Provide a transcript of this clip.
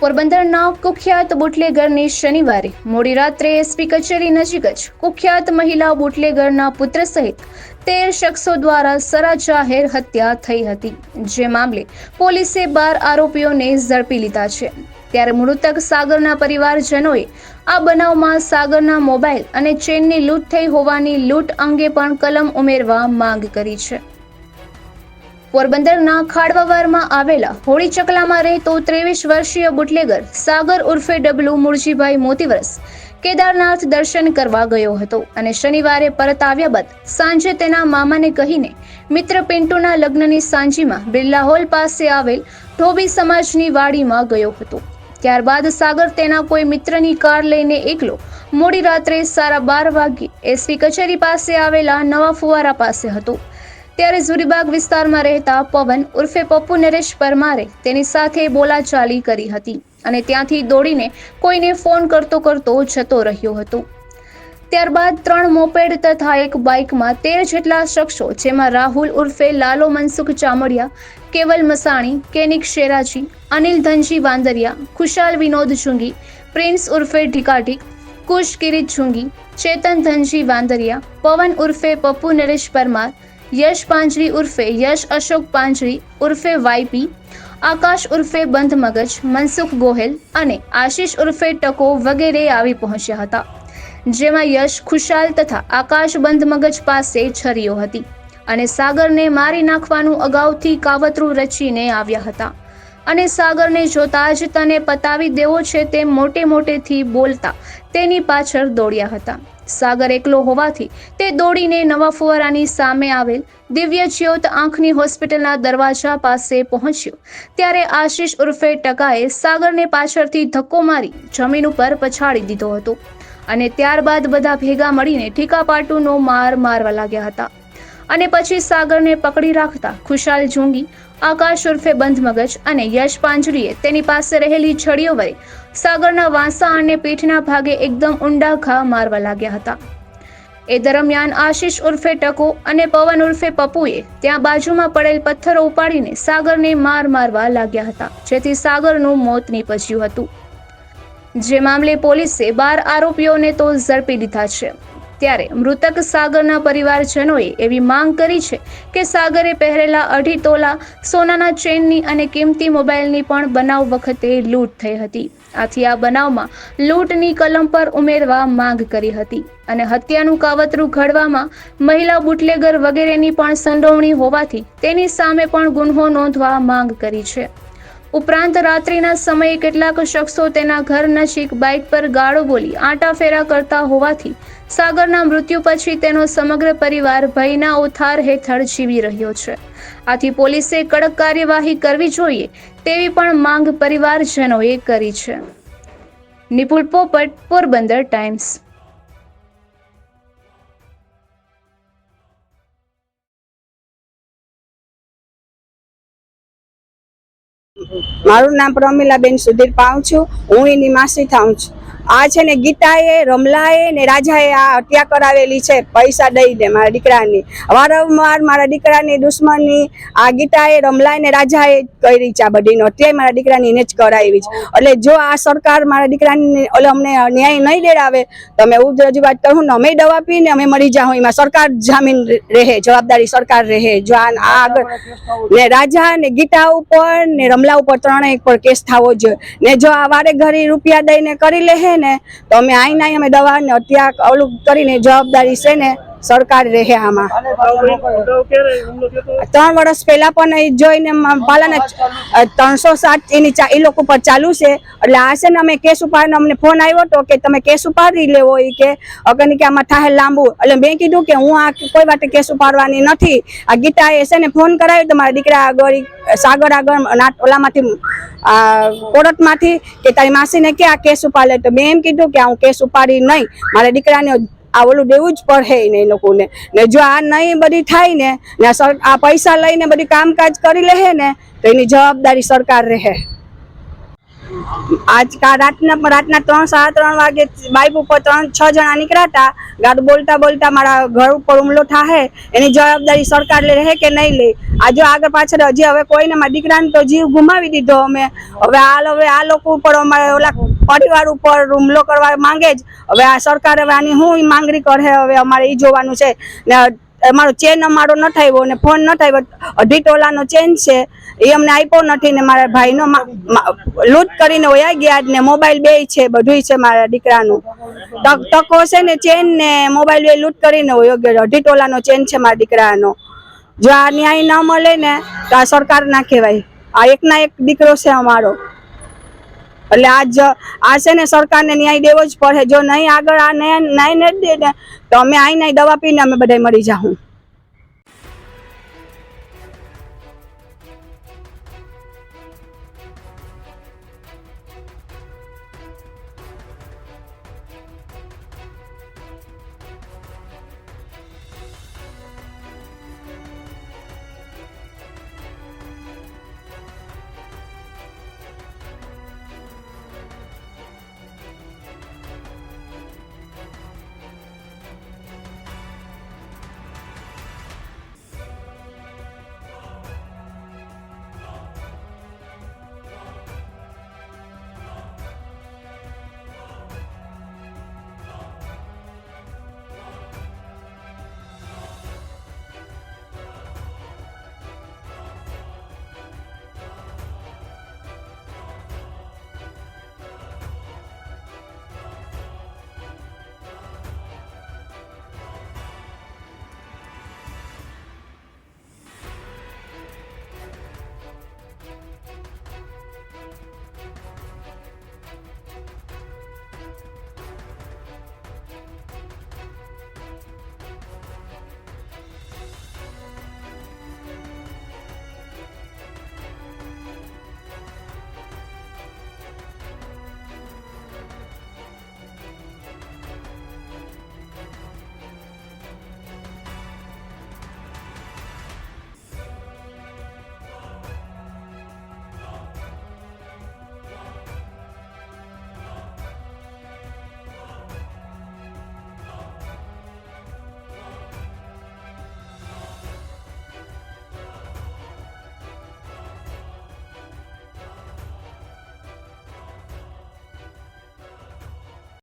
પોરબંદરના કુખ્યાત બુટલેગરની શનિવારે મોડી રાત્રે એસપી કચેરી નજીક જ કુખ્યાત મહિલા બુટલેગરના પુત્ર સહિત તેર શખ્સો દ્વારા સરા જાહેર હત્યા થઈ હતી. જે મામલે પોલીસે બાર આરોપીઓને ઝડપી લીધા છે. ત્યારે મૃતક સાગરના પરિવારજનોએ આ બનાવમાં સાગરના મોબાઈલ અને ચેનની લૂંટ થઈ હોવાની લૂંટ અંગે પણ કલમ ઉમેરવા માંગ કરી છે. પોરબંદરના ખાડવાવારમાં આવેલા હોળી ચકલામાં રહેતો ત્રેવીસ વર્ષીય બુટલેગર સાગર ઉર્ફે ડબલુ મુળજીભાઈ મોતીવરસ કેદારનાથ દર્શન કરવા ગયો હતો અને શનિવારે પરત આવ્યા બાદ સાંજે તેના મામાને કહીને મિત્ર પિન્ટુના લગ્નની સાંજીમાં બિરલા હોલ પાસે આવેલ ધોબી સમાજની વાડીમાં ગયો હતો. ત્યારબાદ સાગર તેના કોઈ મિત્રની કાર લઈને એકલો મોડી રાત્રે સારા બાર વાગ્યે એસપી કચેરી પાસે આવેલા નવા ફુવારા પાસે હતો. ત્યારે ઝુરીબાગ વિસ્તારમાં રહેતા પવન ઉર્ફે પપ્પુ નરેશ પરમારે તેની સાથે બોલાચાલી કરી હતી અને ત્યાંથી દોડીને કોઈને ફોન કરતો કરતો જતો રહ્યો હતો. ત્યારબાદ ત્રણ મોપેડ તથા એક બાઇકમાં તેર જેટલા શખ્સો, જેમાં રાહુલ ઉર્ફે લાલો મનસુખ ચામડિયા, કેવલ મસાણી, કેનિક શેરાજી, અનિલ ધનજી વાંદરિયા, ખુશાલ વિનોદ ચુંગી પ્રિન્સ ઉર્ફે ઢીકાઢીક કુશ કિરીટ ચુંગી ચેતન ધનજી વાંદરિયા, પવન ઉર્ફે પપ્પુ નરેશ પરમાર યશ પાંજરી ઉર્ફે યશ અશોક પાંજરી ઉર્ફે વાયપી આકાશ ઉર્ફે બંધ મગજ, મનસુખ ગોહેલ અને આશીષ ઉર્ફે ટકો વગેરે આવી પહોંચ્યા હતા, જેમાં યશ ખુશાલ તથા આકાશ બંધ મગજ પાસે છરીઓ હતી અને સાગરને મારી નાખવાનું અગાઉથી કાવતરું રચીને આવ્યા હતા અને સાગરને જોતા જ તને પતાવી દેવો છે તેમ મોટે મોટેથી બોલતા તેની પાછળ દોડ્યા હતા. સાગર એકલો હોવાથી તે દોડીને નવા ફુવારાની સામે આવેલ દિવ્ય જ્યોત આંખની હોસ્પિટલના દરવાજા પાસે પહોંચ્યો. ત્યારે આશીષ ઉર્ફે ટકાએ સાગરને પાછળથી ધક્કો મારી જમીન ઉપર પછાડી દીધો હતો. અને ત્યારબાદ બધા ભેગા મળીને ઠીકાપાટુનો માર મારવા લાગ્યા હતા. અને પછી સાગરને પકડી રાખતા ખુશાલ જોંગી આકાશ ઉર્ફે બંધ મગજ અને યશ પાંજરીએ તેની પાસે રહેલી છડીઓ વડે સાગરના વાંસા અને પીઠના ભાગે એકદમ ઊંડા ઘા મારવા લાગ્યા હતા. એ દરમિયાન આશીષ ઉર્ફે ટકો અને પવન ઉર્ફે પપ્પુએ ત્યાં બાજુમાં પડેલ પથ્થરો ઉપાડીને સાગરને માર મારવા લાગ્યા હતા, જેથી સાગરનું મોત નીપજ્યું હતું. જે મામલે પોલીસે બાર આરોપીઓને તો ઝડપી લીધા છે. ત્યારે મૃતક સાગરના પરિવારજનોએ એવી માંગ કરી છે કે સાગરે પહેરેલા અઢી તોલા, સોનાના ચેનની અને કિંમતી મોબાઈલની પણ બનાવ વખતે લૂંટ થઈ હતી. આથી આ બનાવમાં લૂંટની કલમ પર ઉમેરવા માંગ કરી હતી અને હત્યાનું કાવતરું ઘડવામાં મહિલા બુટલેગર વગેરેની પણ સંડોવણી હોવાથી તેની સામે પણ ગુન્હો નોંધવા માંગ કરી છે. ઉપરાંત રાત્રિના સમયે કેટલાક શખ્સો તેના ઘર નજીક બાઇક પર ગાળો બોલી આંટાફેરા કરતા હોવાથી સાગરના મૃત્યુ પછી તેનો સમગ્ર પરિવાર ભયના ઓથાર હેઠળ જીવી રહ્યો છે. આથી પોલીસે કડક કાર્યવાહી કરવી જોઈએ તેવી પણ માંગ પરિવારજનોએ કરી છે. નિપુલ પોપટ, પોરબંદર ટાઈમ્સ. મારું નામ પ્રમીલાબેન સુધીર પાઉં છું. હું એની માસી થાઉં છું. આ છે ને ગીતાએ રમલાએ ને રાજાએ આ હત્યા કરાવેલી છે. પૈસા દઈ દે મારા દીકરાની. વારંવાર મારા દીકરાની દુશ્મની આ ગીતાએ રમલાએ ને રાજાએ કરી છે આ બધીનો અત્યારે મારા દીકરાની એને જ કરાવી છે. એટલે જો આ સરકાર મારા દીકરાની ઓલે અમને ન્યાય નહીં દેડાવે તો અમે એવું રજૂઆત કરું ને અમે દવા પીને અમે મરી જાઉં. એમાં સરકાર જામીન રહે જવાબદારી સરકાર રહે. જો આ આ આગળ ને રાજા ને ગીતા ઉપર ને રમલા ઉપર ત્રણેય પર કેસ થવો જોઈએ ને જો આ વારે ઘડી રૂપિયા દઈને કરી લે હે ને, તો અમે આઈ નાઈ અમે દવા ને અત્યાર ઓલું કરીને જવાબદારી છે ને સરકાર રહે આમાં. ત્રણ વર્ષ પહેલા પણ જોઈને પાલાને ત્રણસો સાત એની એ લોકો પર ચાલુ છે. એટલે આ છે ને અમે કેસ ઉપાડીને અમને ફોન આવ્યો હતો કે તમે કેસ ઉપાડી લેવો એ કે, અગર કે આમાં થાય લાંબુ. એટલે મેં કીધું કે હું આ કોઈ વાતે કેસ ઉપાડવાની નથી. આ ગીતા એ છે ને ફોન કરાવ્યો તો મારા દીકરા આગળ સાગર આગળ ઓલામાંથી કોર્ટમાંથી કે તારી માસીને કે આ કેસ ઉપાડે. તો મેં એમ કીધું કે હું કેસ ઉપાડી નહીં. મારા દીકરાને આ ઓલું દેવું જ પડે ને એ લોકોને. ને જો આ નહીં બધી થાય ને આ પૈસા લઈને બધી કામકાજ કરી લે ને, તો એની જવાબદારી સરકાર રહે. આજ કા રાતના રાતના ત્રણ, સાડા ત્રણ વાગે બાઇક ઉપર ત્રણ, છ જણા નીકળ્યા હતા ગાડું બોલતા બોલતા મારા ઘર ઉપર હુમલો થાય એની જવાબદારી સરકાર લે રહે કે નહીં લે? આજે આગળ પાછળ હજી હવે કોઈને મારા દીકરાને તો જીવ ગુમાવી દીધો અમે. હવે હાલ હવે આ લોકો ઉપર અમારે ઓલા પરિવાર ઉપર હુમલો કરવા માંગે જ. હવે આ સરકાર હવે આની શું માંગણી કરે? હવે અમારે એ જોવાનું છે. ને અમારો ચેન અમારો ન થયો ને ફોન ન થયો અઢી ટોલાનો ચેન છે. એ અમને આપ્યો નથી ને મારા ભાઈનો લૂંટ કરીને ઓયા ગયા ને મોબાઈલ બે છે બધું છે મારા દીકરાનું. તક, તકો છે ને ચેન ને મોબાઈલ બે લૂંટ કરીને ઓયો ગયો. અઢી ટોલાનો ચેન છે મારા દીકરાનો. જો આ ન્યાય ન મળે ને તો આ સરકાર ના કહેવાય. આ એકના એક દીકરો છે અમારો. એટલે આજ આ છે ને સરકારને ન્યાય દેવો જ પડે. જો નહીં આગળ આ ન્યાય નથી દે ને, તો અમે આઈ નાઈ દવા પીને અમે બધા મરી જાઉં